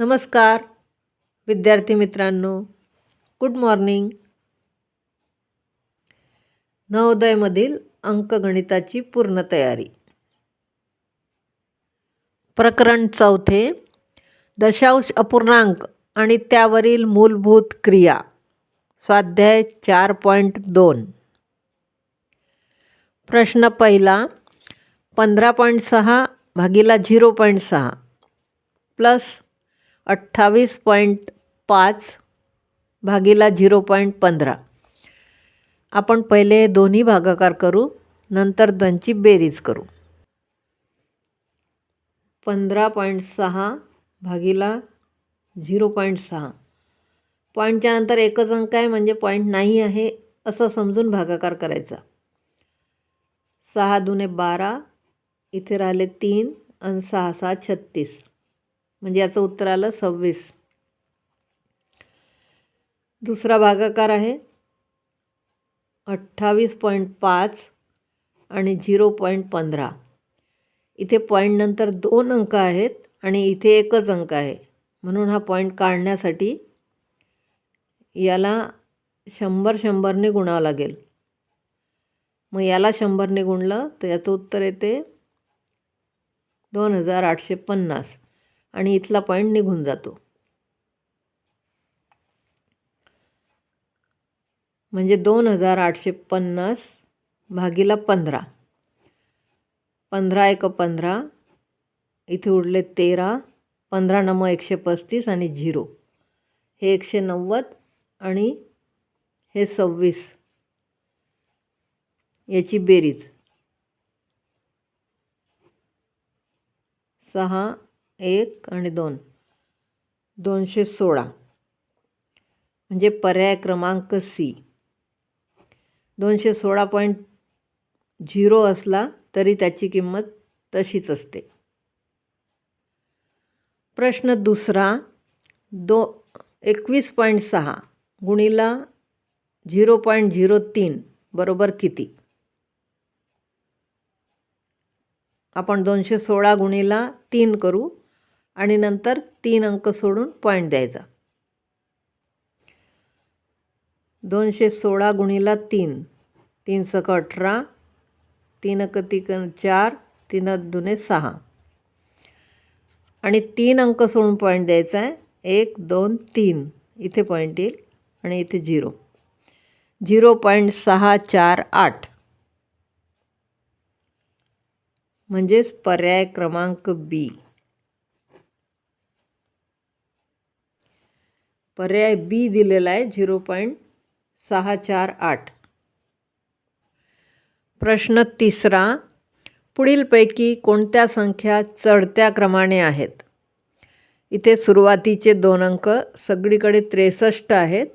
नमस्कार विद्यार्थी मित्रांनो. गुड मॉर्निंग नवोदयमधील अंकगणिताची पूर्ण तयारी. प्रकरण चौथे दशांश अपूर्णांक आणि त्यावरील मूलभूत क्रिया. स्वाध्याय चार पॉईंट दोन. प्रश्न पहिला पंधरा पॉईंट सहा भागीला झिरो पॉईंट सहा प्लस अठ्ठावीस पॉईंट पाच भागीला झिरो पॉईंट पंधरा. आपण पहिले दोन्ही भागाकार करू नंतर त्यांची बेरीज करू. पंधरा पॉईंट सहा भागीला झिरो पॉईंट सहा. पॉईंटच्या नंतर एकच अंक आहे म्हणजे पॉईंट नाही आहे असं समजून भागाकार करायचा. सहा दुने बारा इथे राहिले तीन आणि सहा सहा छत्तीस. म्हणजे याचं उत्तर आलं सव्वीस. दुसरा भागाकार आहे. अठ्ठावीस पॉईंट पाच आणि झिरो पॉईंट पंधरा. इथे पॉईंटनंतर दोन अंक आहेत आणि इथे एकच अंक आहे. म्हणून हा पॉईंट काढण्यासाठी याला शंभर शंभरने गुणावं लागेल. मग याला शंभरने गुणलं तर याचं उत्तर येते दोन हजार आठशे पन्नास. आणि इथला पॉईंट निघून जातो. म्हणजे दोन हजार आठशे पन्नास भागीला पंधरा. पंधरा एक पंधरा इथे उरले तेरा पंधरा नम एकशे पस्तीस आणि झिरो. हे एकशे नव्वद आणि हे सव्वीस. याची बेरीज. सहा एक आणि दोन. दोनशे सोळा. म्हणजे पर्याय क्रमांक सी. दोनशे सोळा पॉईंट झिरो असला तरी त्याची किंमत तशीच असते. प्रश्न दुसरा. दो एकवीस पॉईंट सहा गुणीला झिरो पॉईंट झिरो तीन बरोबर किती? आपण दोनशे सोळा गुणीला तीन करू. आणि नंतर तीन अंक सोडून पॉईंट द्यायचा. दोनशे सोळा गुणीला तीन. तीन सक अठरा. तीन अक तिक चार. तीन दुने सहा. आणि तीन अंक सोडून पॉईंट द्यायचा आहे. एक दोन तीन. इथे पॉईंट येईल आणि इथे झिरो झिरो पॉईंट सहा चार आठ. म्हणजेच पर्याय क्रमांक बी पर्याय बी दिलेला आहे झिरो पॉईंट सहा चार आठ. प्रश्न तिसरा पुढीलपैकी कोणत्या संख्या चढत्या क्रमाने आहेत? इथे सुरुवातीचे दोन अंक सगळीकडे त्रेसष्ट आहेत.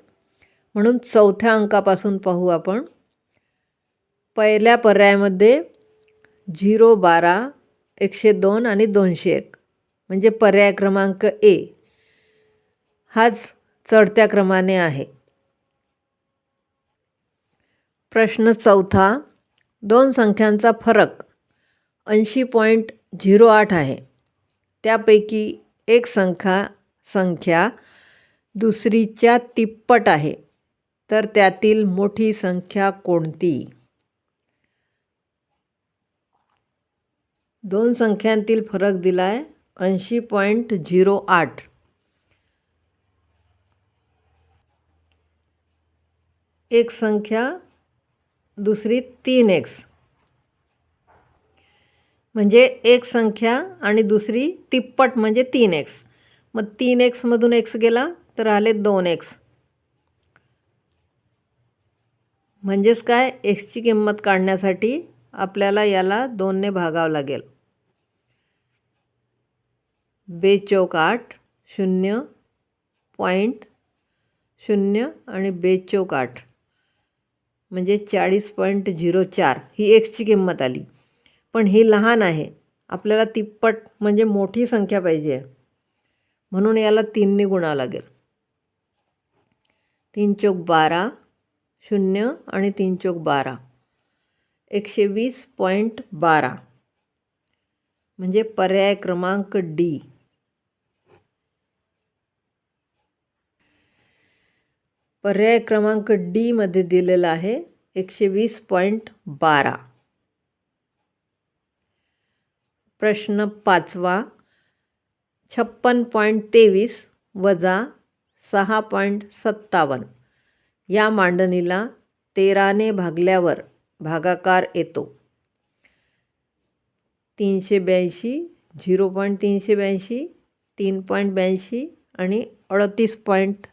म्हणून चौथ्या अंकापासून पाहू आपण. पहिल्या पर्यायामध्ये झिरो बारा एकशे दोन आणि दोनशे एक. म्हणजे पर्याय क्रमांक ए हाच चढत्या क्रमाने आहे. प्रश्न चौथा दोन संख्यांचा फरक ऐंशी पॉईंट झिरो आठ आहे. त्यापैकी एक संख्या संख्या दुसरीच्या तिप्पट आहे. तर त्यातील मोठी संख्या कोणती? दोन संख्यांतील फरक दिला आहे ऐंशी पॉईंट झिरो आठ. एक संख्या दुसरी तीन एक्स म्हणजे एक संख्या आणि दुसरी तिप्पट म्हणजे तीन एक्स मग तीन एक्समधून एक्स गेला तर आले दोन एक्स म्हणजेच काय? एक्सची किंमत काढण्यासाठी आपल्याला याला दोनने भागावं लागेल. बेचौक आठ शून्य पॉईंट शून्य आणि बेचौक आठ. म्हणजे चाळीस पॉईंट झिरो चार ही एक्सची किंमत आली. पण ही लहान आहे. आपल्याला तिप्पट म्हणजे मोठी संख्या पाहिजे. म्हणून याला तीनने गुणावं लागेल. तीन चौक बारा शून्य आणि तीन चौक बारा. एकशे वीस पॉईंट बारा. म्हणजे पर्याय क्रमांक डी. पर्याय क्रमांक डीमध्ये दिलेला आहे एकशे वीस पॉईंट बारा. प्रश्न पाचवा छप्पन पॉईंट तेवीस वजा सहा पॉईंट सत्तावन्न. या मांडणीला तेराने भागल्यावर भागाकार येतो. तीनशे ब्याऐंशी झिरो पॉईंट तीनशे ब्याऐंशी तीन पॉईंट ब्याऐंशी आणि अडतीस पॉईंट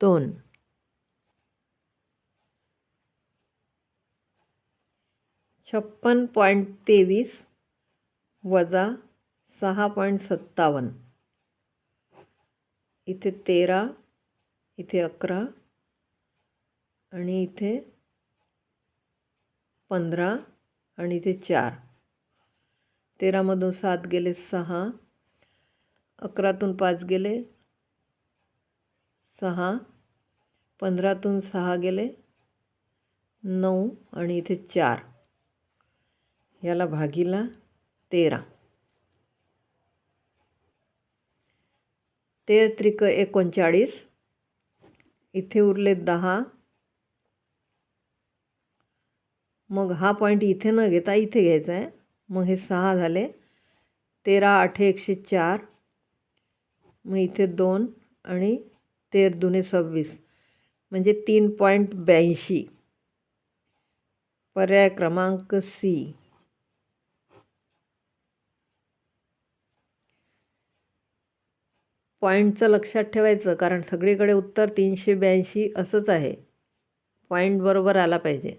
दोन. छप्पन पॉईंट तेवीस वजा सहा पॉईंट सत्तावन्न. इथे तेरा इथे अकरा आणि इथे पंधरा आणि इथे चार. तेरामधून सात गेले सहा अकरातून पाच गेले सहा पंधरातून सहा गेले नऊ आणि इथे चार. याला भागीला तेरा. तेर त्रिक एकोणचाळीस. इथे उरले दहा. मग हा पॉईंट इथे न घेता इथे घ्यायचा आहे. मग हे सहा झाले. तेरा आठे एकशे चार. मग इथे दोन आणि तेर दुने सव्वीस. म्हणजे तीन पॉईंट ब्याऐंशी. पर्याय क्रमांक सी. पॉईंटचं लक्षात ठेवायचं कारण सगळीकडे उत्तर तीनशे ब्याऐंशी असंच आहे. पॉईंट बरोबर आला पाहिजे.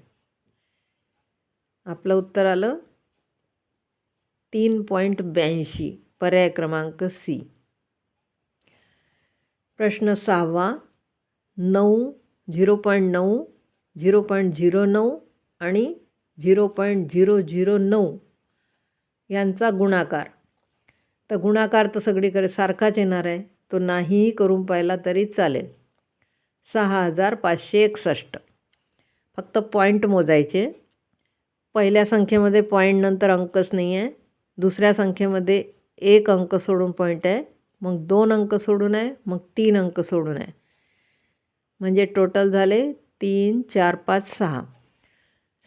आपलं उत्तर आलं? तीन पॉईंट ब्याऐंशी पर्याय क्रमांक सी प्रश्न सहावा नऊ झिरो पॉईंट नऊ झिरो पॉईंट झिरो नऊ आणि झिरो पॉईंट झिरो झिरो नऊ यांचा गुणाकार. तर गुणाकार तर सगळीकडे सारखाच येणार आहे. तो नाहीही करून पाहिला तरी चालेल. सहा हजार पाचशे एकसष्ट. फक्त पॉईंट मोजायचे. पहिल्या संख्येमध्ये पॉईंटनंतर अंकच नाही आहे. दुसऱ्या संख्येमध्ये एक अंक सोडून पॉईंट आहे. मग दोन अंक सोडून आहे. मग तीन अंक सोडून आहे. म्हणजे टोटल झाले तीन चार पाच सहा.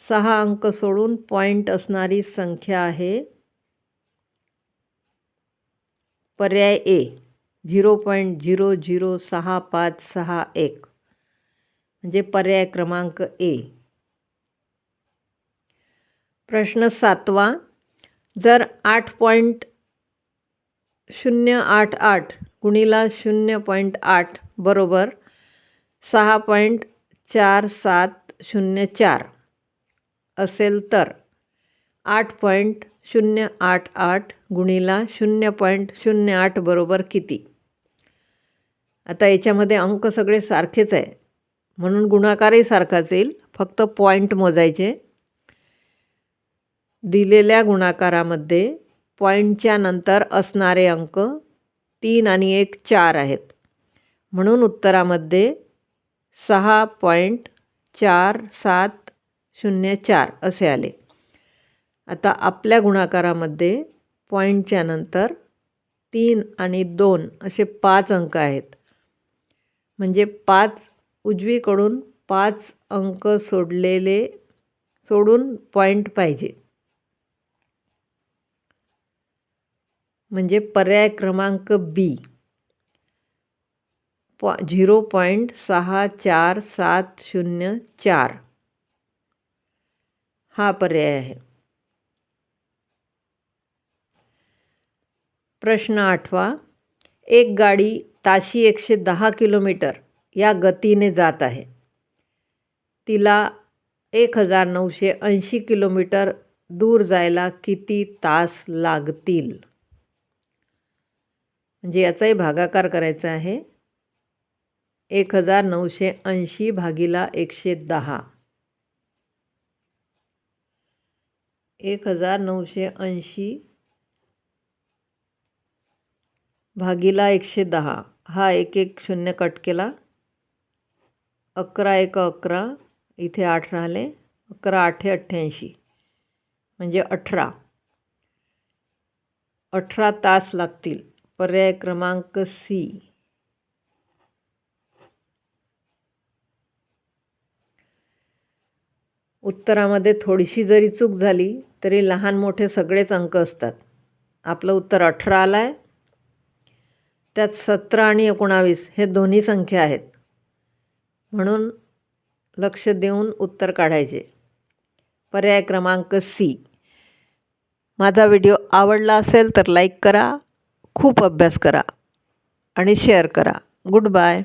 सहा अंक सोडून पॉईंट असणारी संख्या आहे पर्याय A zero point zero zero सहा पाच सहा एक. म्हणजे पर्याय क्रमांक ए. प्रश्न सातवा जर आठ पॉईंट शून्य आठ आठ गुणीला शून्य पॉईंट आठ बरोबर सहा पॉईंट चार सात शून्य चार असेल तर आठ पॉईंट शून्य आठ आठ गुणीला शून्य पॉईंट शून्य आठ बरोबर किती? आता याच्यामध्ये अंक सगळे सारखेच आहे. म्हणून गुणाकारही सारखाच येईल फक्त पॉईंट मोजायचे. दिलेल्या गुणाकारामध्ये पॉईंटच्या नंतर असणारे अंक तीन आणि एक चार आहेत. म्हणून उत्तरामध्ये सहा पॉईंट चार सात शून्य चार असे आले. आता आपल्या गुणाकारामध्ये पॉईंटच्या नंतर तीन आणि दोन असे पाच अंक आहेत. म्हणजे पाच उजवीकडून पाच अंक सोडलेले सोडून पॉईंट पाहिजे. म्हणजे पर्याय क्रमांक बी पॉ झिरो पॉईंट सहा चार सात शून्य चार. हा पर्याय आहे. प्रश्न आठवा. एक गाडी ताशी एकशे दहा किलोमीटर या गतीने जात आहे. तिला एक हजार नऊशे ऐंशी किलोमीटर दूर जायला किती तास लागतील? म्हणजे याचाही भागाकार करायचा आहे. एक हजार नऊशे ऐंशी भागीला एकशे दहा. एक हजार नऊशे ऐंशी भागीला एकशे दहा. हा एक एक शून्य कट केला. अकरा एक अकरा. इथे आठ राहिले. अकरा आठे अठ्ठ्याऐंशी. म्हणजे अठरा. अठरा तास लागतील. पर्याय क्रमांक सी. उत्तरामध्ये थोडीशी जरी चूक झाली तरी लहान मोठे सगळेच अंक असतात. आपलं उत्तर अठरा आलं आहे त्यात सतरा आणि एकोणावीस हे दोन्ही संख्या आहेत. म्हणून लक्ष देऊन उत्तर काढायचे. पर्याय क्रमांक सी. माझा व्हिडिओ आवडला असेल तर लाईक करा खूप अभ्यास करा आणि शेअर करा. Good bye.